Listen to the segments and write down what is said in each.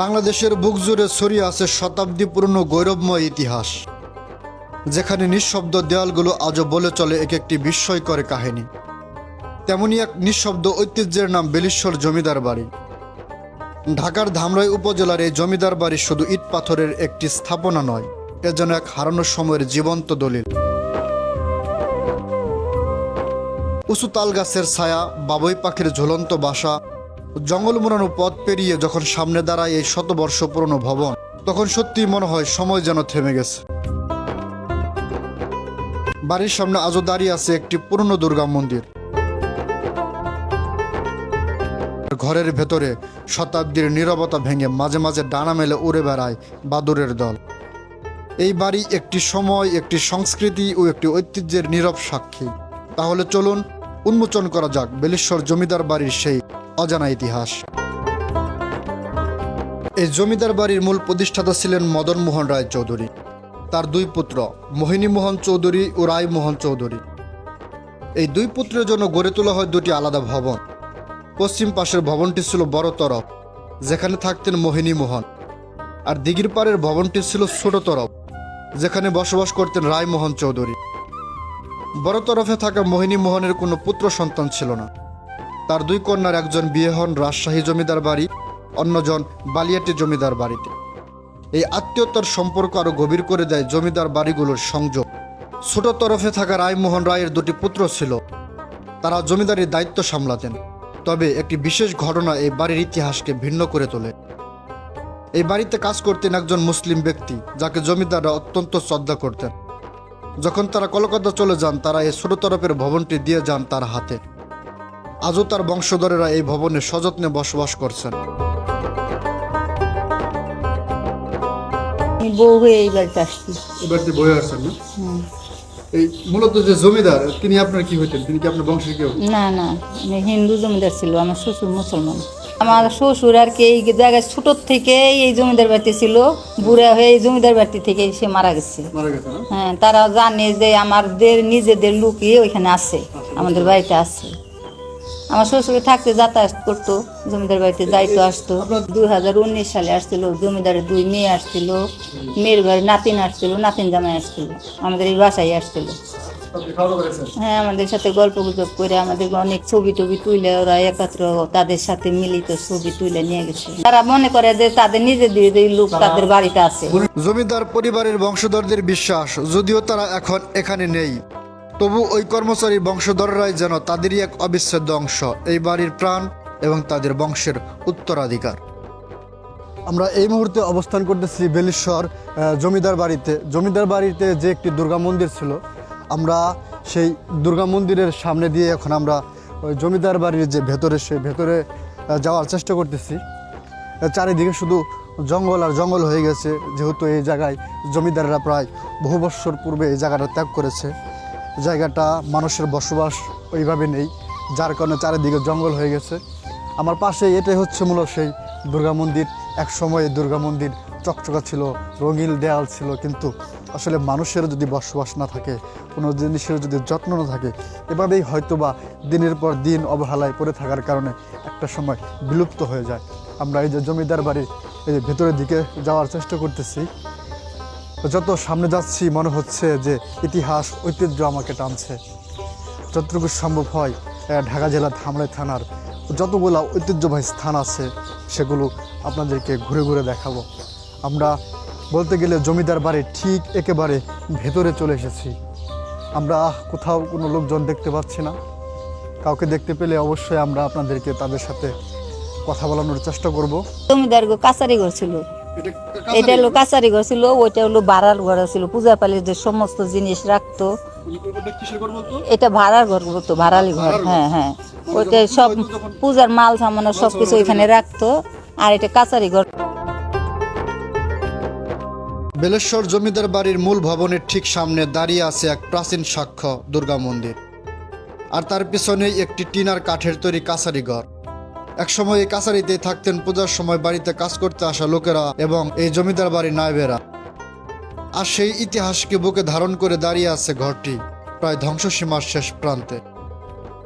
বাংলাদেশের বুক জুড়ে ছড়িয়ে আছে শতাব্দী পুরনো গৌরবময় ইতিহাস, যেখানে নিঃশব্দ দেয়ালগুলো আজও বলে চলে এক একটি বিস্ময়কর কাহিনী। তেমনি এক নিঃশব্দ ঐতিহ্যের নাম বেলিশ্বর জমিদার বাড়ি। ঢাকার ধামরাই উপজেলার এই জমিদার বাড়ি শুধু ইট পাথরের একটি স্থাপনা নয়, এ যেন এক হারানোর সময়ের জীবন্ত দলিল। উঁচু তাল গাছের ছায়া, বাবুই পাখির ঝুলন্ত বাসা জঙ্গল মোড়ানো পথ পেরিয়ে যখন সামনে দাঁড়ায় এই শতবর্ষ পুরনো ভবন, তখন সত্যি মনে হয় সময় যেন থেমে গেছে। বাড়ির সামনে আজও দাঁড়িয়ে আছে একটি পুরনো দুর্গা মন্দির। ঘরের ভেতরে শতাব্দীর নীরবতা ভেঙে মাঝে মাঝে ডানা মেলে উড়ে বেড়ায় বাদুরের দল। এই বাড়ি একটি সময়, একটি সংস্কৃতি ও একটি ঐতিহ্যের নীরব সাক্ষী। তাহলে চলুন উন্মোচন করা যাক বেলেশ্বর জমিদার বাড়ির সেই অজানা ইতিহাস। এই জমিদার বাড়ির মূল প্রতিষ্ঠাতা ছিলেন মদন মোহন রায় চৌধুরী। তার দুই পুত্র, মোহিনী মোহন চৌধুরী ও রায় মোহন চৌধুরী। এই দুই পুত্রের জন্য গড়ে তোলা হয় দুটি আলাদা ভবন। পশ্চিম পাশের ভবনটি ছিল বড় তরফ, যেখানে থাকতেন মোহিনী মোহন। আর দিঘির পাড়ের ভবনটি ছিল ছোট তরফ, যেখানে বসবাস করতেন রায়মোহন চৌধুরী। বড় তরফে থাকা মোহিনী মোহনের কোনো পুত্র সন্তান ছিল না। তার দুই কন্যার একজন বিয়ে হন রাজশাহী জমিদার বাড়ি, অন্যজন বালিয়াটি জমিদার বাড়িতে। এই আত্মীয়তার সম্পর্ক আরও গভীর করে দেয় জমিদার বাড়িগুলোর সংযোগ। ছোট তরফে থাকা রায়মোহন রায়ের দুটি পুত্র ছিল। তারা জমিদারির দায়িত্ব সামলাতেন। তবে একটি বিশেষ ঘটনা এই বাড়ির ইতিহাসকে ভিন্ন করে তোলে। এই বাড়িতে কাজ করতেন একজন মুসলিম ব্যক্তি, যাকে জমিদাররা অত্যন্ত শ্রদ্ধা করতেন। যখন তারা কলকাতা চলে যান, তারা এই ছোট তরফের ভবনটি দিয়ে যান তার হাতে। আজও তার বংশধরেরা এই ভবনে সযত্নে বসবাস করছেন। বউ হয়ে এই বাড়িতে আসছি। এবার বয়ে আসছেন না? এই মূলত যে জমিদার তিনি আপনার কি হইতেন? তিনি কি আপনার বংশের কেউ? না না আমি হিন্দু জমিদার ছিল আমার শ্বশুর মুসলমান। আমার শ্বশুর আর কি এই জায়গায় ছোটোর থেকে এই জমিদার বাড়িতে ছিল বুড়া হয়ে এই জমিদার বাড়ি থেকে সে মারা গেছে। হ্যাঁ তারা জানে যে আমাদের নিজেদের লোকই ওইখানে আছে আমাদের বাড়িতে আছে। আমার শ্বশুর থাকতে যাতায়াত করতো, জমিদার বাড়িতে যাইতো, আসতো। দুই হাজার উনিশ সালে আসছিল জমিদারের দুই মেয়ে আসছিল, মেয়ের ঘরে নাতিন আসছিল, নাতিন জামাই আসছিল, আমাদের এই বাসায় আসছিল। হ্যাঁ আমাদের সাথে গল্প গুজব করে আমাদের অনেক ছবি টবি তুলে ওরা একত্র তাদের সাথে মিলিত ছবি তুলে নিয়ে গেছে। তারা মনে করে যে তাদের নিজেদের লোক তাদের বাড়িতে আছে। জমিদার পরিবারের বংশধরদের বিশ্বাস, যদিও তারা এখন এখানে নেই। তবু ওই কর্মচারী বংশধররাই যেন তাদেরই এক অবিচ্ছেদ্য অংশ, এই বাড়ির প্রাণ এবং তাদের বংশের উত্তরাধিকার। আমরা এই মুহূর্তে অবস্থান করতেছি বেলেশ্বর জমিদার বাড়িতে। জমিদার বাড়িতে যে একটি দুর্গা মন্দির ছিল, আমরা সেই দুর্গা মন্দিরের সামনে দিয়ে এখন আমরা ওই জমিদার বাড়ির যে ভেতরে, সেই ভেতরে যাওয়ার চেষ্টা করতেছি। চারিদিকে শুধু জঙ্গল আর জঙ্গল হয়ে গেছে, যেহেতু এই জায়গায় জমিদাররা প্রায় বহু বৎসর পূর্বে এই জায়গাটা ত্যাগ করেছে। জায়গাটা, মানুষের বসবাস ওইভাবে নেই, যার কারণে চারিদিকে জঙ্গল হয়ে গেছে। আমার পাশে এটাই হচ্ছে মূলত সেই দুর্গা মন্দির। এক সময় দুর্গা মন্দির চকচকা ছিল, রঙিন দেয়াল ছিল, কিন্তু আসলে মানুষের যদি বসবাস না থাকে, কোনো জিনিসের যদি যত্ন না থাকে, এভাবেই হয়তোবা দিনের পর দিন অবহেলায় পড়ে থাকার কারণে একটা সময় বিলুপ্ত হয়ে যায়। আমরা এই যে জমিদার বাড়ির এই যে ভেতরের দিকে যাওয়ার চেষ্টা করতেছি যত সামনে যাচ্ছি, মনে হচ্ছে যে ইতিহাস, ঐতিহ্য আমাকে টানছে। যতটুকু সম্ভব হয় ঢাকা জেলার ধামরাই থানার যতগুলো ঐতিহ্যবাহী স্থান আছে, সেগুলো আপনাদেরকে ঘুরে ঘুরে দেখাবো। আমরা বলতে গেলে জমিদার বাড়ির ঠিক একেবারে ভেতরে চলে এসেছি। আমরা কোথাও কোনো লোকজন দেখতে পাচ্ছি না। কাউকে দেখতে পেলে অবশ্যই আমরা আপনাদেরকে তাদের সাথে কথা বলানোর চেষ্টা করব। জমিদার কাছারি ঘর ছিল। এটা হলো কাছারি ঘর ছিল ওইটা হলো ভাড়ার ঘর ছিল। পূজা পালির যে সমস্ত জিনিস রাখতো এটা ভাড়ার ঘর বলতো ভাড়ালি ঘর হ্যাঁ হ্যাঁ। ওইটা সব পূজার মাল সামানো সব কিছু ওইখানে রাখতো আর এটা কাছারি ঘর। বেলেশ্বর জমিদার বাড়ির মূল ভবনের ঠিক সামনে দাঁড়িয়ে আছে এক প্রাচীন সাক্ষ্য দুর্গা মন্দির। আর তার পিছনেই একটি টিনার কাঠের তৈরি কাছারি ঘর। একসময় এই কাছারিতেই থাকতেন, পূজার সময় বাড়িতে কাজ করতে আসা লোকেরা এবং এই জমিদার বাড়ির নায়বেরা। আর সেই ইতিহাসকে বুকে ধারণ করে দাঁড়িয়ে আছে ঘরটি? প্রায় ধ্বংসসীমার শেষ প্রান্তে।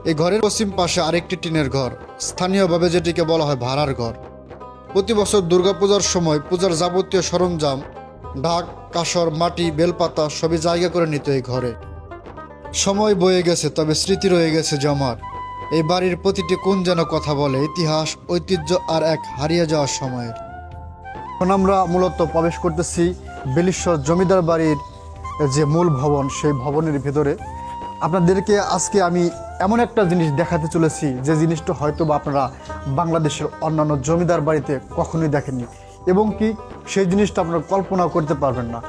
এই ঘরের পশ্চিম পাশে আরেকটি টিনের ঘর, স্থানীয়ভাবে যেটিকে বলা হয় ভাড়ার ঘর। প্রতি বছর দুর্গাপূজার সময় পূজার যাবতীয় সরঞ্জাম, ঢাক, কাসর, মাটি, বেলপাতা সবই জায়গা করে নিত এই ঘরে। সময় বয়ে গেছে, তবে স্মৃতি রয়ে গেছে জমার এই বাড়ির প্রতিটি কোন যেন কথা বলে, ইতিহাস, ঐতিহ্য আর এক হারিয়ে যাওয়ার সময়ের। এখন আমরা মূলত প্রবেশ করতেছি বেলিশ্বর জমিদার বাড়ির যে মূল ভবন, সেই ভবনের ভিতরে। আপনাদেরকে আজকে আমি এমন একটা জিনিস দেখাতে চলেছি, যে জিনিসটা হয়তো বা আপনারা বাংলাদেশের অন্যান্য জমিদার বাড়িতে কখনোই দেখেননি, এবং কি সেই জিনিসটা আপনারা কল্পনা করতে পারবেন না।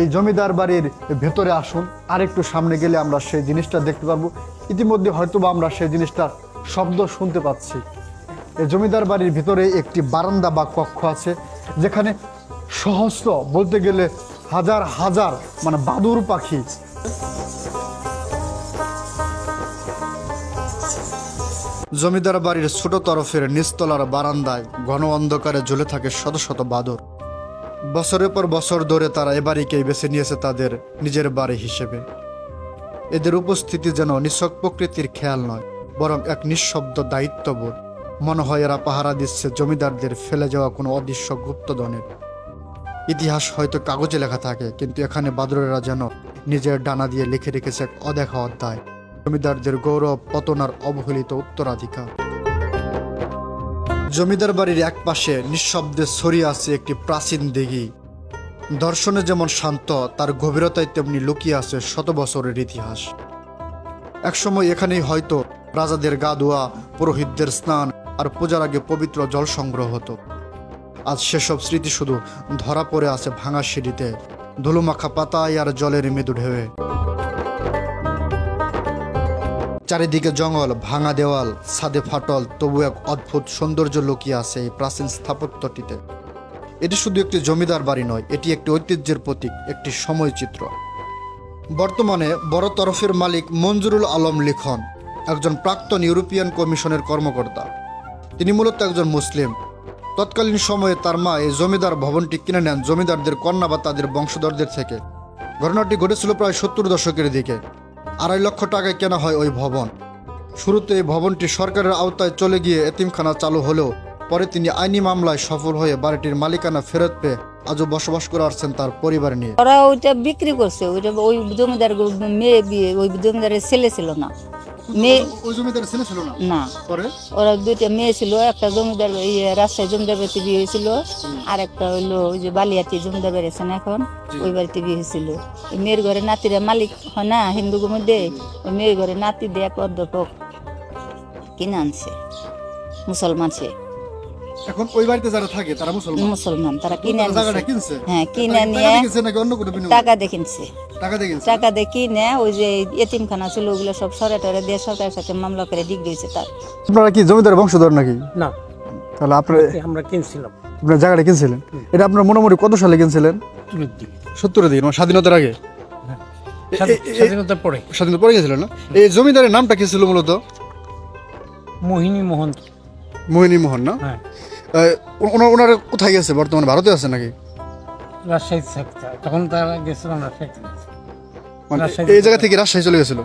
এই জমিদার বাড়ির ভেতরে আসুন আর একটু সামনে গেলে আমরা সেই জিনিসটা দেখতে পারব। ইতিমধ্যে হয়তো বা আমরা সেই জিনিসটার শব্দ শুনতে পাচ্ছি। এই জমিদার বাড়ির ভিতরে একটি বারান্দা বা কক্ষ আছে, যেখানে সহস্র বলতে গেলে হাজার হাজার মানে বাদুর পাখি। জমিদার বাড়ির ছোট তরফের নিচতলার বারান্দায় ঘন অন্ধকারে ঝুলে থাকে শত শত বাদর বছরের পর বছর ধরে তারা এ বাড়িকেই বেছে নিয়েছে তাদের নিজের বাড়ি হিসেবে। এদের উপস্থিতি যেন নিছক প্রকৃতির খেয়াল নয়, বরং এক নিঃশব্দ দায়িত্ববোধ। মনে হয় এরা পাহারা দিচ্ছে জমিদারদের ফেলে যাওয়া কোনো অদৃশ্য গুপ্তধনের। ইতিহাস হয়তো কাগজে লেখা থাকে, কিন্তু এখানে বাদরেরা যেন নিজের ডানা দিয়ে লিখে রেখেছে এক অদেখা অধ্যায়। জমিদারদের গৌরব পতনার অবহেলিত উত্তরাধিকার। জমিদার বাড়ির এক পাশে নিঃশব্দে ছড়িয়ে আছে একটি প্রাচীন দিঘি। দর্শনে যেমন শান্ত, তার গভীরতায় তেমনি লুকিয়ে আছে শত বছরের ইতিহাস। একসময় এখানেই হয়তো রাজাদের গা ধোয়া পুরোহিতদের স্নান আর পূজার আগে পবিত্র জল সংগ্রহ হতো। আজ সেসব স্মৃতি শুধু ধরা পড়ে আছে ভাঙা সিঁড়িতে, ধুলোমাখা পাতায় আর জলের মৃদু ঢেউয়ে। চারিদিকে জঙ্গল, ভাঙা দেওয়াল, ছাদে ফাটল, তবু এক অদ্ভুত সৌন্দর্য লুকিয়ে আছে এই প্রাচীন স্থাপত্যটিতে। এটি শুধু একটি জমিদার বাড়ি নয়, এটি একটি ঐতিহ্যের প্রতীক, একটি সময়চিত্র বর্তমানে বড় তরফের মালিক মঞ্জুরুল আলম লিখন, একজন প্রাক্তন ইউরোপিয়ান কমিশনের কর্মকর্তা। তিনি মূলত একজন মুসলিম। তৎকালীন সময়ে তার মা এই জমিদার ভবনটি কিনে নেন জমিদারদের কন্যা বা তাদের বংশধরদের থেকে। ঘটনাটি ঘটেছিল প্রায় সত্তর দশকের দিকে। আড়াই লক্ষ টাকায় কেনা হয় ওই ভবন। শুরুতে এই ভবনটি সরকারের আওতায় চলে গিয়ে এতিমখানা চালু হলেও পরে তিনি আইনি মামলায় সফল হয়ে বাড়িটির মালিকানা ফেরত পেয়ে আজও বসবাস করে আসছেন তার পরিবার নিয়ে। ওরা ওইটা বিক্রি করছে, ওইটা ওই জমিদার মেয়ে বিয়ে ওই জমিদারের ছেলে ছিল না। মেয়ে ওই জমিদার ছেলে ছিল না? না। পরে? ওরা দুইটা মেয়ে ছিল একটা জমিদার ইয়ে রাজশাহী জমিদার বাড়িতে বিয়ে হয়েছিল আর একটা হইল ওই যে বালিয়াটি জমিদার বাড়ি আছে না এখন ওই বাড়িতে বিয়ে হয়েছিল। মেয়ের ঘরে নাতিরা মালিক হয় না হিন্দু মধ্যে ওই মেয়ের ঘরে নাতি দিয়ে অধ্যাপক কিনে আনছে মুসলমান সে। এখন ওই বাড়িতে যারা থাকে তারা মুসলমান? মুসলমান তারা কিনে কিনছে? হ্যাঁ কিনে নিয়ে কিনছে নাকি অন্য কোনো বিনিময়? টাকা দিয়ে কিনছে। টাকা দিয়ে কিনছে? টাকা দিয়ে কিনে ওই যে এতিমখানা ছিল ওগুলো সব সরে টরে দিয়ে সরকারের সাথে মামলা করে ডিগ্রি হয়েছে তার। আপনারা কি জমিদার বংশধর নাকি? না। তাহলে আপনার আমরা কিনছিলাম। আপনার জায়গাটা কিনছিলেন? এটা আপনার মোটামুটি কত সালে কিনছিলেন? সত্তরের দিকে। মানে স্বাধীনতার আগে? স্বাধীন- স্বাধীনতার পরে। স্বাধীনতা পরে গেছিলেন না? এই জমিদারের নামটা কি ছিল মূলত? মোহিনী মোহন মোহিনী মোহন না? হ্যাঁ। ওনারা কোথায় গেছে? বর্তমানে ভারতে আছে নাকি? রাজশাহী থাকতে তখন তারা গেছিলাম রাজশাহী মানে এই জায়গা থেকে রাজশাহী চলে গেছিল?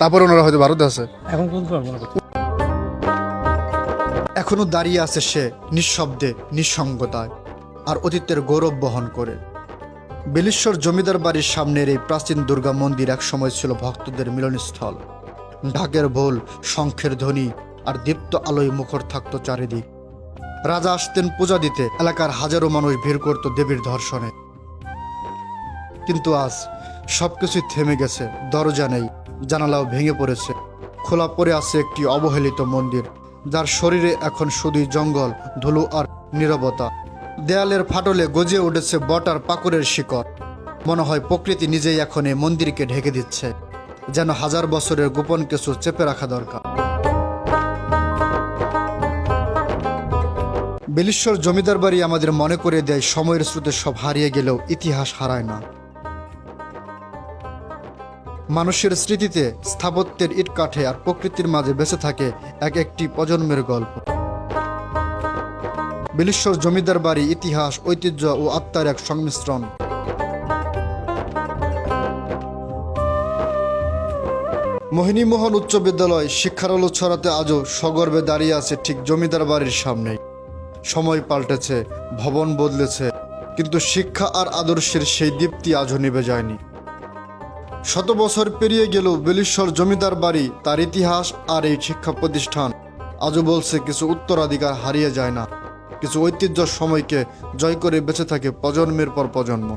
তারপরে ওনারা হয়তো ভারতে আছে। এখন এখনও দাঁড়িয়ে আছে সে নিঃশব্দে নিঃসঙ্গতায় আর অতীতের গৌরব বহন করে। বেলেশ্বর জমিদার বাড়ির সামনের এই প্রাচীন দুর্গা মন্দির একসময় ছিল ভক্তদের মিলনস্থল। ঢাকের ভোল শঙ্খের ধ্বনি আর দীপ্ত আলোয় মুখর থাকত চারিদিক। রাজা আসতেন পূজা দিতে। এলাকার হাজারো মানুষ ভিড় করত দেবীর ধর্ষণে কিন্তু আজ সবকিছুই থেমে গেছে, দরজা নেই, জানালাও ভেঙে পড়েছে। খোলা পড়ে আছে একটি অবহেলিত মন্দির, যার শরীরে এখন শুধুই জঙ্গল, ধুলো আর নীরবতা। দেয়ালের ফাটলে গজিয়ে উঠেছে বটার পাকুরের শিকড়। মনে হয় প্রকৃতি নিজেই এখন এই মন্দিরকে ঢেকে দিচ্ছে, যেন হাজার বছরের গোপন কিছু চেপে রাখা দরকার। বেলিশ্বর জমিদার বাড়ি আমাদের মনে করে দেয়, সময়ের স্রোতে সব হারিয়ে গেলেও ইতিহাস হারায় না। মানুষের স্মৃতিতে স্থাপত্যের ইট কাঠে আর প্রকৃতির মাঝে বেঁচে থাকে এক একটি প্রজন্মের গল্প। বিলেশ্বর জমিদার বাড়ি ইতিহাস, ঐতিহ্য ও আত্মার এক সংমিশ্রণ। মোহিনীমোহন উচ্চ বিদ্যালয় শিক্ষার আলো ছড়াতে আজও সগর্বে দাঁড়িয়ে আছে ঠিক জমিদার বাড়ির সামনেই। সময় পাল্টেছে, ভবন বদলেছে, কিন্তু শিক্ষা আর আদর্শের সেই দীপ্তি আজও নিভে যায়নি। শত বছর পেরিয়ে গেল, বেলিশ্বর জমিদার বাড়ি, তার ইতিহাস আর এই শিক্ষা প্রতিষ্ঠান। আজও বলছে কিছু উত্তরাধিকার হারিয়ে যায় না, কিছু ঐতিহ্য সময়কে জয় করে বেঁচে থাকে প্রজন্মের পর প্রজন্ম।